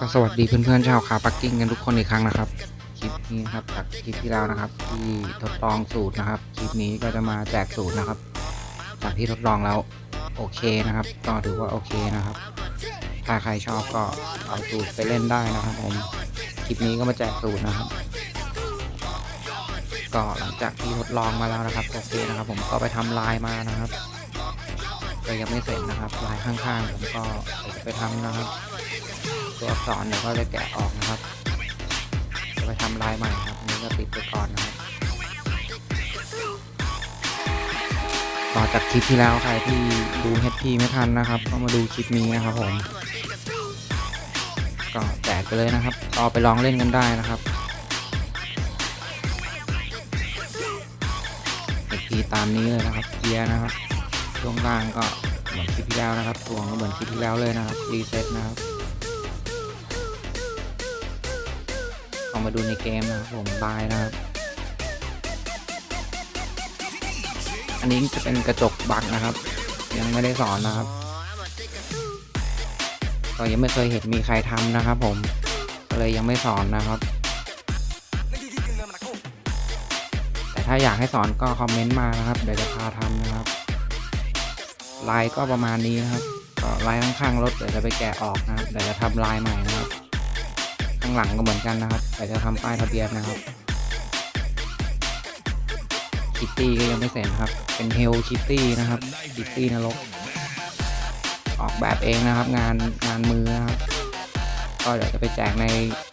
ก็สวัสดีเพื่อนๆชาวขาปักกิ้งกันทุกคนอีกครั้งนะครับ คลิปนี้นะครับจากคลิปที่แล้วนะครับ ที่ทดลองสูตรนะครับ คลิปนี้ก็จะมาแจกสูตรนะครับ จากที่ทดลองแล้วโอเคนะครับ ก็ถือว่าโอเคนะครับ ถ้าใครชอบก็เอาสูตรไปเล่นได้นะครับผม คลิปนี้ก็มาแจกสูตรนะครับ ก็หลังจากที่ทดลองมาแล้วนะครับโอเคนะครับ ผมก็ไปทำลายมานะครับ ก็ยังไม่เสร็จนะครับลายข้างๆผมก็จะไปทำนะครับ ตัวอักษรเดี๋ยวก็จะแกะออกนะครับจะไปทำลายใหม่ครับนี้ก็ติดไปก่อนนะครับต่อจากคลิปที่แล้วใครที่ดู HP ไม่ทันนะครับ ก็มาดูคลิปนี้นะครับผมก็แจกไปเลยนะครับต่อไปลองเล่นกันได้นะครับ HP ตามนี้เลยนะครับเกียร์นะครับ ช่วงล่างก็เหมือนคลิปที่แล้วนะครับทวงก็เหมือนคลิปที่แล้วเลยนะครับรีเซ็ตนะครับลองมาดูในเกมนะครับผมบายนะครับ อันนี้จะเป็นกระจกบักนะครับ ยังไม่ได้สอนนะครับก็ยังไม่เคยเห็นมีใครทำนะครับ ผมก็เลยยังไม่สอนนะครับ แต่ถ้าอยากให้สอนก็คอมเมนต์มานะครับ เดี๋ยวจะพาทำนะครับ ลายก็ประมาณนี้นะครับก็ลายข้างๆรถเดี๋ยวจะไปแกะออกนะครับเดี๋ยวจะทำลายใหม่นะครับ ข้างหลังก็เหมือนกันนะครับแต่จะทำป้ายทะเบียนนะครับคิตตี้ก็ยังไม่เสร็จครับ เป็นเฮลคิตตี้นะครับคิตตี้นรก ออกแบบเองนะครับ งานงานมือนะครับ ก็เดี๋ยวจะไปแจกใน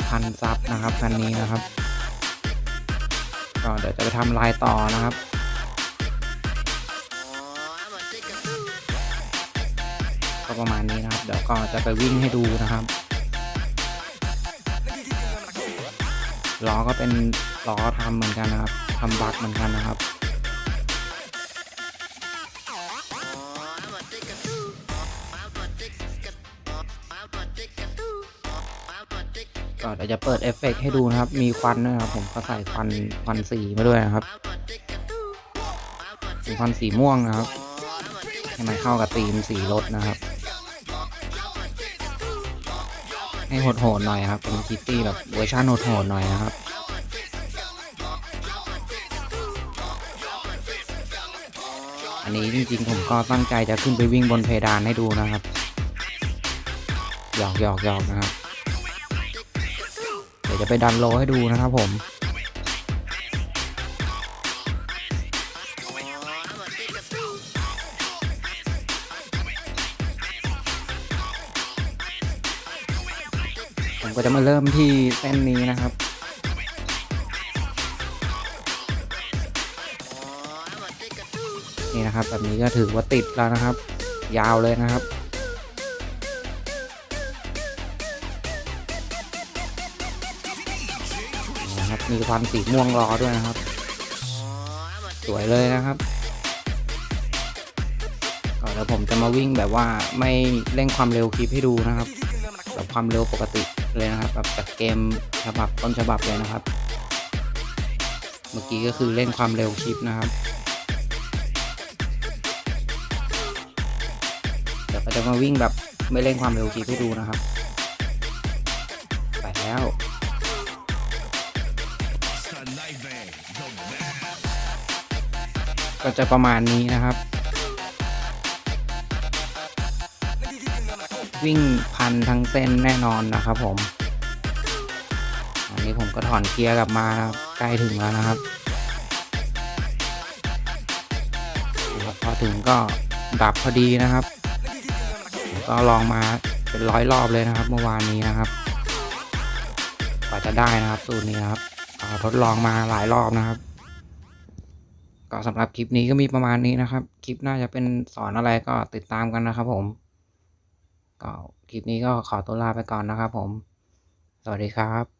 พันซับนะครับพันนี้นะครับก็เดี๋ยวจะไปทำลายต่อนะครับ ประมาณนี้นะครับ เดี๋ยวก็จะไปวิ่งให้ดูนะครับล้อก็เป็นล้อทำเหมือนกันนะครับทำบักเหมือนกันนะครับก็เดี๋ยวจะเปิดเอฟเฟกต์ให้ดูนะครับ มีควันนะครับ ผมก็ใส่ควันควันสีมาด้วยนะครับเป็นควันสีม่วงนะครับ ให้มันเข้ากับธีมสีรถนะครับ ให้โหดๆหน่อยครับเป็นคิตตี้แบบเวอร์ชันโหดๆหน่อยนะครับอันนี้จริงๆผมก็ตั้งใจจะขึ้นไปวิ่งบนเพดานให้ดูนะครับ หยอกหยอกหยอกนะครับ เดี๋ยวจะไปดันโลให้ดูนะครับผม ก็จะมาเริ่มที่เส้นนี้นะครับนี่นะครับ แบบนี้ก็ถือว่าติดแล้วนะครับ ยาวเลยนะครับนี่นะครับ มีความสีม่วงรอด้วยนะครับ สวยเลยนะครับก็เดี๋ยวผมจะมาวิ่งแบบว่าไม่เร่งความเร็วคลิปให้ดูนะครับ แบบความเร็วปกติ เลยนะครับแบบจากเกมฉบับต้นฉบับเลยนะครับ เมื่อกี้ก็คือเล่นความเร็วคลิปนะครับเดี๋ยวก็จะมาวิ่งแบบไม่เร่งความเร็วคลิปให้ดูนะครับ ไปแล้วก็จะประมาณนี้นะครับ วิ่งพันทั้งเส้นแน่นอนนะครับผมอันนี้ผมก็ถอนเกียร์กลับมานะครับใกล้ถึงแล้วนะครับพอถึงก็ดับพอดีนะครับ ก็ลองมาเป็นร้อยรอบเลยนะครับ เมื่อวานนี้นะครับกว่าจะได้นะครับสูตรนี้นะครับทดลองมาหลายรอบนะครับ ก็สำหรับคลิปนี้ก็มีประมาณนี้นะครับ คลิปน่าจะเป็นสอนอะไรก็ติดตามกันนะครับผม ก็คลิปนี้ก็ขอตัวลาไปก่อนนะครับผม สวัสดีครับ